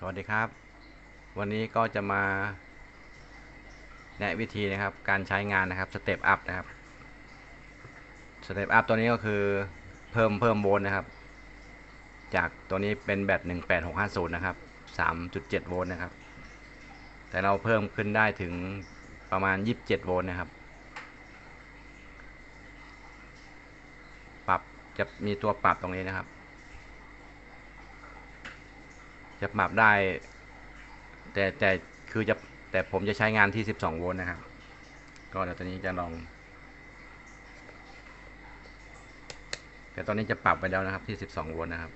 สวัสดีครับ วันนี้ก็จะมาแนะวิธีนะครับ การใช้งานนะครับสเต็ปอัพนะครับสเต็ปอัพตัวนี้ก็คือเพิ่มเพิ่มโวลต์นะครับ จากตัวนี้เป็นแบต18650 นะครับ 3.7 โวลต์นะครับ แต่เราเพิ่มขึ้นได้ถึงประมาณ 27 โวลต์นะครับปรับจะมีตัวปรับตรงนี้นะครับ จะปรับได้ แต่แต่คือจะแต่ผมจะใช้งานที่ 12 โวลต์นะครับ ก็เดี๋ยวตอนนี้จะลอง แต่ตอนนี้จะปรับไปแล้วนะครับที่ 12 โวลต์นะครับ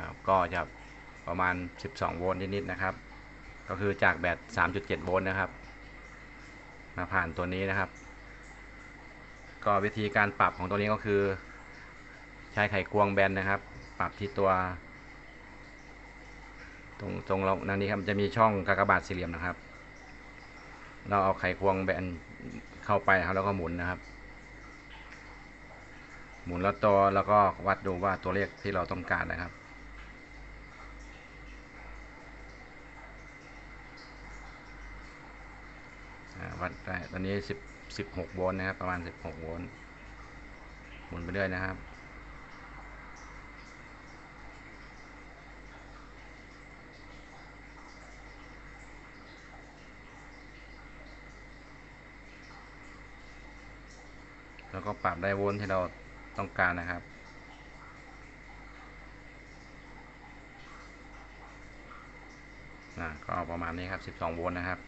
ครับก็จะประมาณ 12 โวลต์นิดๆนะครับ ก็คือจากแบต 3.7 โวลต์นะครับ มาผ่านตัวนี้นะครับ ก็วิธีการปรับของตัวนี้ก็คือ ใช้ไขควงแบนนะครับ ปรับที่ตัว ตรงตรงเรานั่นนี้ครับจะมีช่องกากบาทสี่เหลี่ยมนะครับ เราเอาไขควงแบนเข้าไปครับแล้วก็หมุนนะครับ หมุนแล้วตัวแล้วก็วัดดูว่าตัวเลขที่เราต้องการนะครับ วัดได้ตอนนี้สิบสิบหกโวลต์นะครับ ประมาณสิบหกโวลต์หมุนไปเรื่อยนะครับแล้วก็ปรับได้โวลต์ที่เราต้องการนะครับ ก็ประมาณนี้ครับ 12 โวลต์นะครับ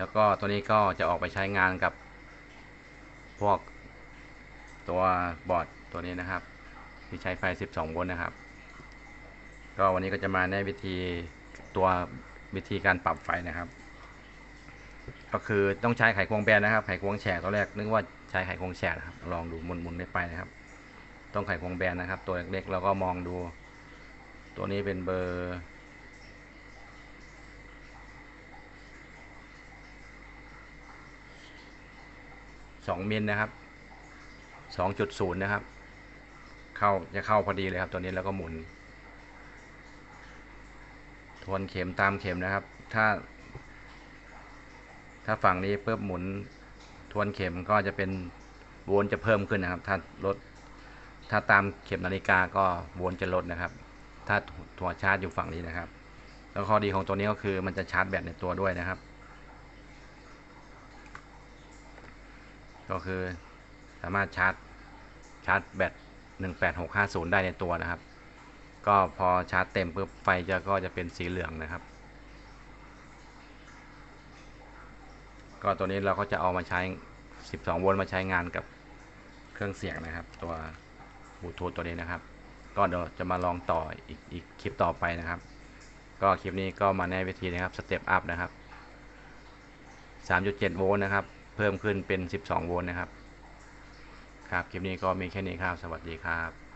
แล้วก็ตัวนี้ก็จะออกไปใช้งานกับ พวกตัวบอร์ดตัวนี้นะครับ ที่ใช้ไฟ 12 โวลต์นะครับ ก็วันนี้ก็จะมาในวิธีตัววิธีการปรับไฟนะครับ ก็คือต้องใช้ไขควงแบนนะครับ ไขควงแฉกตอนแรกนึกว่าใช้ไขควงแฉกนะครับ ลองดูหมุนหมุนไม่ไปนะครับ ต้องไขควงแบนนะครับ ตัวเล็กๆแล้วก็มองดู ตัวนี้เป็นเบอร์ สองมิลนะครับสองจุดศูนย์นะครับ เข้าจะเข้าพอดีเลยครับตัวนี้แล้วก็หมุน ทวนเข็มตามเข็มนะครับ ถ้า ถ้าฝั่งนี้เพิ่มหมุนทวนเข็มก็จะเป็นโวลต์จะเพิ่มขึ้นนะครับ ถ้าลด ถ้าตามเข็มนาฬิกาก็โวลต์จะลดนะครับ ถ้าถัวชาร์จอยู่ฝั่งนี้นะครับ แล้วข้อดีของตัวนี้ก็คือมันจะชาร์จแบตในตัวด้วยนะครับ ก็คือสามารถชาร์จชาร์จแบต18650 ได้ในตัวนะครับ ก็พอชาร์จเต็มปุ๊บไฟจะก็จะเป็นสีเหลืองนะครับ ก็ตัวนี้เราก็จะเอามาใช้ 12 โวลต์มาใช้งานกับเครื่องเสียงนะครับ ตัวบลูทูธตัวนี้นะครับ ก็เดี๋ยวจะมาลองต่ออีกอีกคลิปต่อไปนะครับ ก็คลิปนี้ก็มาแนะวิธีนะครับสเต็ปอัพนะครับ 3.7 โวลต์นะครับ เพิ่มขึ้นเป็น 12 โวลต์นะครับ ครับ คลิปนี้ก็มีแค่นี้ครับ สวัสดีครับ